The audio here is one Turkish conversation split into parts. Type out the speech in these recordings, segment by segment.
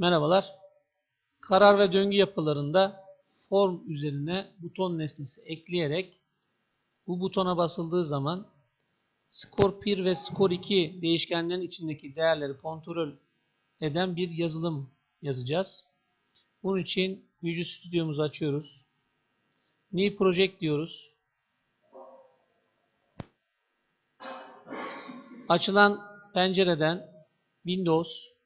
Merhabalar. Karar ve döngü yapılarında form üzerine buton nesnesi ekleyerek bu butona basıldığı zaman skor 1 ve skor 2 değişkenlerin içindeki değerleri kontrol eden bir yazılım yazacağız. Bunun için Visual Studio'muzu açıyoruz. New Project diyoruz. Açılan pencereden Windows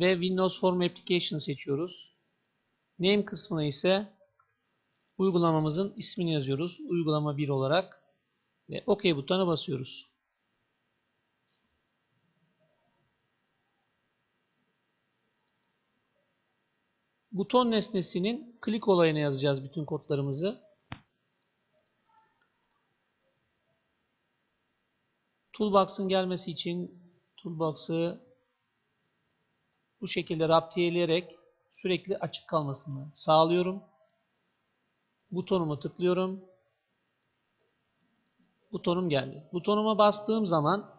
ve Windows Form Application seçiyoruz. Name kısmına ise uygulamamızın ismini yazıyoruz. Uygulama 1 olarak ve OK butonuna basıyoruz. Buton nesnesinin klik olayına yazacağız bütün kodlarımızı. Toolbox'ın gelmesi için Toolbox'ı bu şekilde raptiyeleyerek sürekli açık kalmasını sağlıyorum. Butonumu tıklıyorum. Butonum geldi. Butonuma bastığım zaman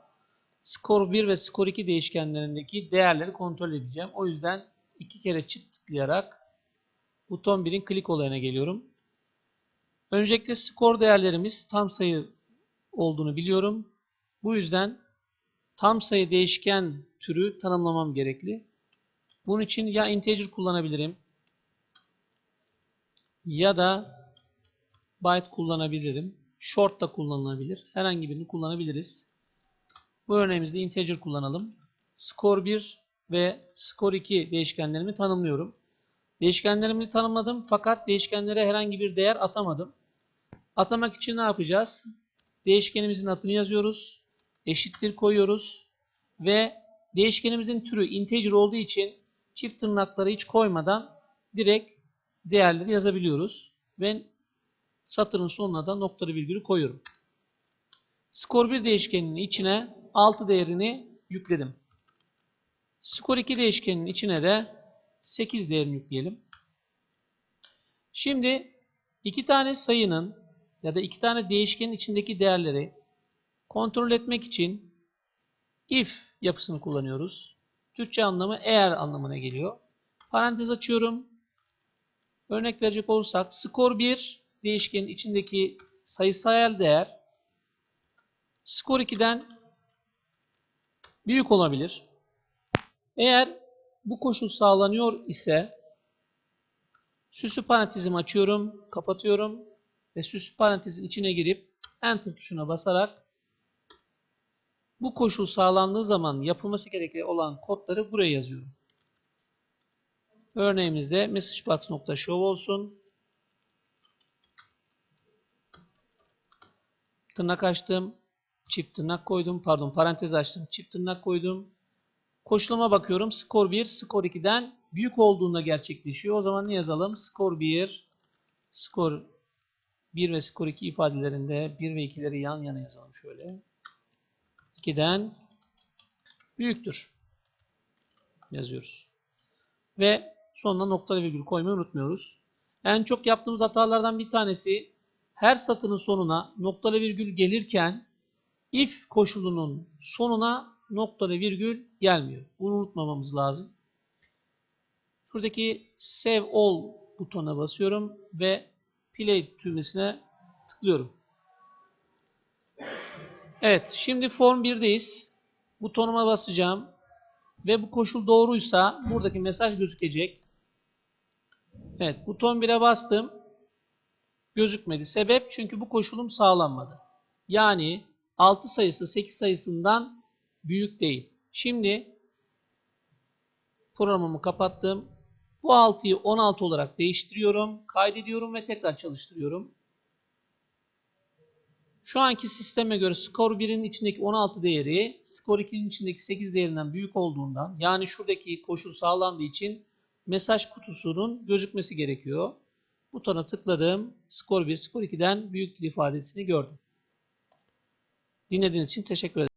skor 1 ve skor 2 değişkenlerindeki değerleri kontrol edeceğim. O yüzden iki kere çift tıklayarak buton 1'in klik olayına geliyorum. Öncelikle skor değerlerimiz tam sayı olduğunu biliyorum. Bu yüzden tam sayı değişken türü tanımlamam gerekli. Bunun için ya integer kullanabilirim ya da byte kullanabilirim. Short da kullanılabilir. Herhangi birini kullanabiliriz. Bu örneğimizde integer kullanalım. Score 1 ve score 2 değişkenlerimi tanımlıyorum. Değişkenlerimi tanımladım fakat değişkenlere herhangi bir değer atamadım. Atamak için ne yapacağız? Değişkenimizin adını yazıyoruz. Eşittir koyuyoruz. Ve değişkenimizin türü integer olduğu için çift tırnakları hiç koymadan direkt değerleri yazabiliyoruz. Ve satırın sonuna da noktalı virgülü koyuyorum. Skor 1 değişkeninin içine 6 değerini yükledim. Skor 2 değişkeninin içine de 8 değerini yükleyelim. Şimdi iki tane sayının ya da iki tane değişkenin içindeki değerleri kontrol etmek için if yapısını kullanıyoruz. Türkçe anlamı eğer anlamına geliyor. Parantez açıyorum. Örnek verecek olursak skor 1 değişkenin içindeki sayısal değer skor 2'den büyük olabilir. Eğer bu koşul sağlanıyor ise süslü parantezimi açıyorum, kapatıyorum ve süslü parantezin içine girip enter tuşuna basarak bu koşul sağlandığı zaman yapılması gereken olan kodları buraya yazıyorum. Örneğimizde messagebox.show olsun. Tırnak açtım. Çift tırnak koydum. Pardon parantez açtım. Çift tırnak koydum. Koşuluma bakıyorum. Skor 1, skor 2'den büyük olduğunda gerçekleşiyor. O zaman ne yazalım? Skor 1, skor 1 ve skor 2 ifadelerinde 1 ve 2'leri yan yana yazalım şöyle. 2'den büyüktür. Yazıyoruz. Ve sonuna noktalı virgül koymayı unutmuyoruz. En çok yaptığımız hatalardan bir tanesi her satırın sonuna noktalı virgül gelirken if koşulunun sonuna noktalı virgül gelmiyor. Bunu unutmamamız lazım. Şuradaki Save All butonuna basıyorum ve Play düğmesine tıklıyorum. Evet, şimdi Form 1'deyiz. Butonuma basacağım ve bu koşul doğruysa buradaki mesaj gözükecek. Evet, buton 1'e bastım. Gözükmedi. Sebep çünkü bu koşulum sağlanmadı. Yani 6 sayısı 8 sayısından büyük değil. Şimdi programımı kapattım. Bu 6'yı 16 olarak değiştiriyorum. Kaydediyorum ve tekrar çalıştırıyorum. Şu anki sisteme göre skor 1'in içindeki 16 değeri skor 2'nin içindeki 8 değerinden büyük olduğundan yani şuradaki koşul sağlandığı için mesaj kutusunun gözükmesi gerekiyor. Butona tıkladım. Skor 1, skor 2'den büyük ifadesini gördüm. Dinlediğiniz için teşekkür ederim.